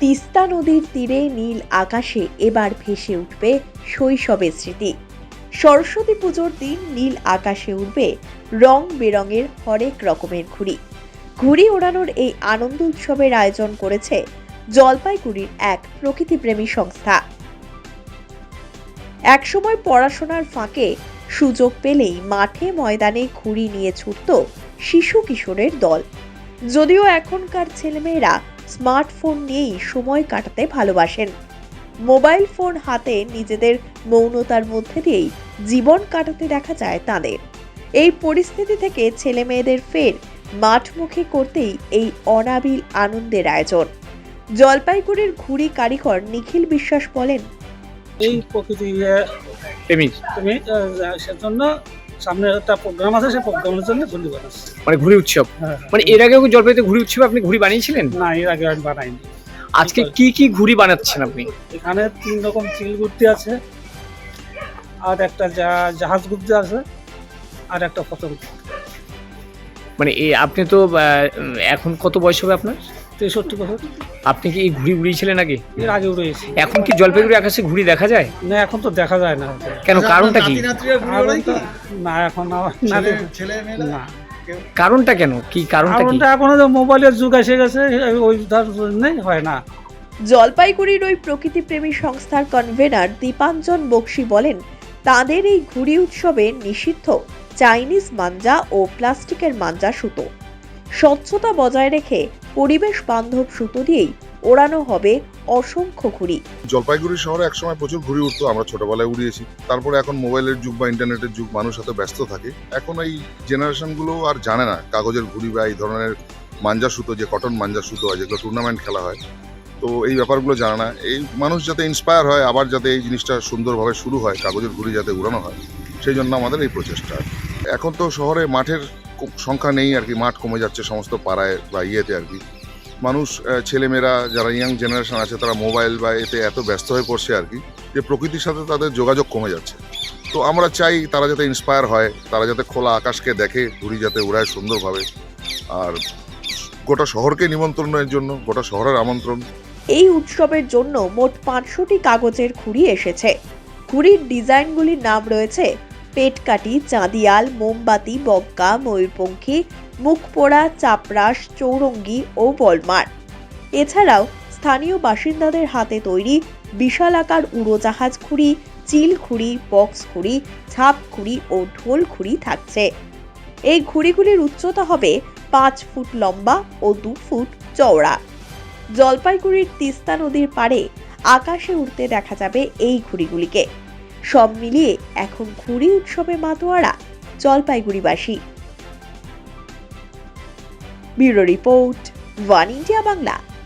তিস্তা নদীর তীরে নীল আকাশে এবার ভেসে উঠবে শৈশবের স্মৃতি। সরস্বতী পুজোর দিন নীল আকাশে উঠবে রং বেরঙের হরেক রকমের ঘুড়ি। ঘুড়ি ওড়ানোর এই আনন্দ উৎসবের আয়োজন করেছে জলপাইগুড়ির এক প্রকৃতিপ্রেমী সংস্থা। একসময় পড়াশোনার ফাঁকে সুযোগ পেলেই মাঠে ময়দানে ঘুড়ি নিয়ে ছুটত শিশু কিশোরের দল। যদিও এখনকার ছেলেমেয়েরা স্মার্টফোন নিয়েই সময় কাটাতে ভালোবাসেন। মোবাইল ফোন হাতে নিজেদের মৌনতার মধ্যে দিয়েই জীবন কাটাতে দেখা যায় তাদের। এই পরিস্থিতি থেকে ছেলে মেয়েদের ফের মাঠমুখী করতেই এই অনাবিল আনন্দের আয়োজন। জলপাইগুড়ির ঘুড়ি কারিগর নিখিল বিশ্বাস বলেন এই প্রকৃতি প্রেমিক। তুমি সেজন্য সামনে একটা প্রোগ্রাম আছে সেই প্রোগ্রামের জন্য ঘুরি বানাচ্ছি মানে ঘুড়ি উৎসব? হ্যাঁ মানে এর আগেও জলপাইতে ঘুড়ি উৎসব আপনি ঘুড়ি বানিয়েছিলেন? না এর আগে আমি বানাইনি। আজকে কি কি ঘুড়ি বানাচ্ছেন আপনি? এখানে তিন রকম চিল ঘুরতি আছে আর একটা জাহাজ ঘুরতে আছে আর একটা পতন মানে এই আপনি তো এখন কত বয়স হবে আপনার? তেষট্টি বছর। আপনি কি এই ঘুড়ি উড়িয়েছিলেন আগে এর আগেও রয়েছে এখন কি জলপাইগুড়ি আকাশে ঘুড়ি দেখা যায়? না এখন তো দেখা যায় না। কেন কারণটা কি? না এখন না। না কারণটা কেন? কি কারণটা এখন মোবাইলের যুগ এসে গেছে ওই জন্যই হয় না। জলপাইগুড়ির ওই প্রকৃতিপ্রেমী সংস্থার কনভেনার দীপাঞ্জন বক্সি বলেন তাদের এই ঘুড়ি উৎসবে নিষিদ্ধ চাইনিজ মাঞ্জা ও প্লাস্টিকের মাঞ্জা সুতো। স্বচ্ছতা বজায় রেখে পরিবেশ বান্ধব সুতো দিয়েই ওড়ানো হবে অসংখ্য ঘুড়ি। জলপাইগুড়ি শহরে একসময় প্রচুর ঘুড়ি উঠতো, আমরা ছোটবেলায় উড়িয়েছি। তারপরে এখন মোবাইলের যুগ বা ইন্টারনেটের যুগ, মানুষ এত ব্যস্ত থাকে। এখন এই জেনারেশনগুলো আর জানে না, কাগজের ঘুড়ি বা এই ধরনের মাঞ্জা সুতো, যে কটন মাঞ্জা সুতো হয়, যেগুলো টুর্নামেন্ট খেলা হয়। তো এই ব্যাপারগুলো জানা না। এই মানুষ যাতে ইন্সপায়ার হয়, আবার যাতে এই জিনিসটা সুন্দরভাবে শুরু হয়, কাগজের ঘুড়ি যাতে উড়ানো হয়, সেই জন্য আমাদের এই প্রচেষ্টা। এখন তো শহরে মাঠের সংখ্যা নেই আর কি, মাঠ কমে যাচ্ছে সমস্ত পাড়ায় বা ইয়েতে আর কি। মানুষ ছেলেমেয়েরা, যারা ইয়াং জেনারেশন আছে, তারা মোবাইল বা এতে এত ব্যস্ত হয়ে পড়ছে আর কি, যে প্রকৃতির সাথে তাদের যোগাযোগ কমে যাচ্ছে। তো আমরা চাই তারা যাতে ইন্সপায়ার হয়, তারা যাতে খোলা আকাশকে দেখে, ঘুড়ি যাতে উড়ায় সুন্দরভাবে। আর গোটা শহরকে নিমন্ত্রণের জন্য, গোটা শহরের আমন্ত্রণ এই উৎসবের জন্য মোট পাঁচশোটি কাগজের ঘুড়ি এসেছে। ঘুড়ির ডিজাইনগুলির নাম রয়েছে পেটকাটি চাঁদিয়াল, মোমবাতি বগ্গা ময়ূরপঙ্খী, মুখপোড়া চাপরাস চৌরঙ্গি ও বলমার। এছাড়াও স্থানীয় বাসিন্দাদের হাতে তৈরি বিশাল আকার উড়োজাহাজ ঘুড়ি চিল ঘুড়ি বক্স ঘুড়ি ছাপ ঘুড়ি ও ঢোল খুঁড়ি থাকছে। এই ঘুড়িগুলির উচ্চতা হবে পাঁচ ফুট লম্বা ও দু ফুট চওড়া। জলপাইগুড়ির তিস্তা নদীর পাড়ে আকাশে উঠতে দেখা যাবে এই ঘুড়িগুলিকে। সব মিলিয়ে এখন ঘুড়ি উৎসবে মাতোয়ারা জলপাইগুড়িবাসী। Bureau report, one India Bangla.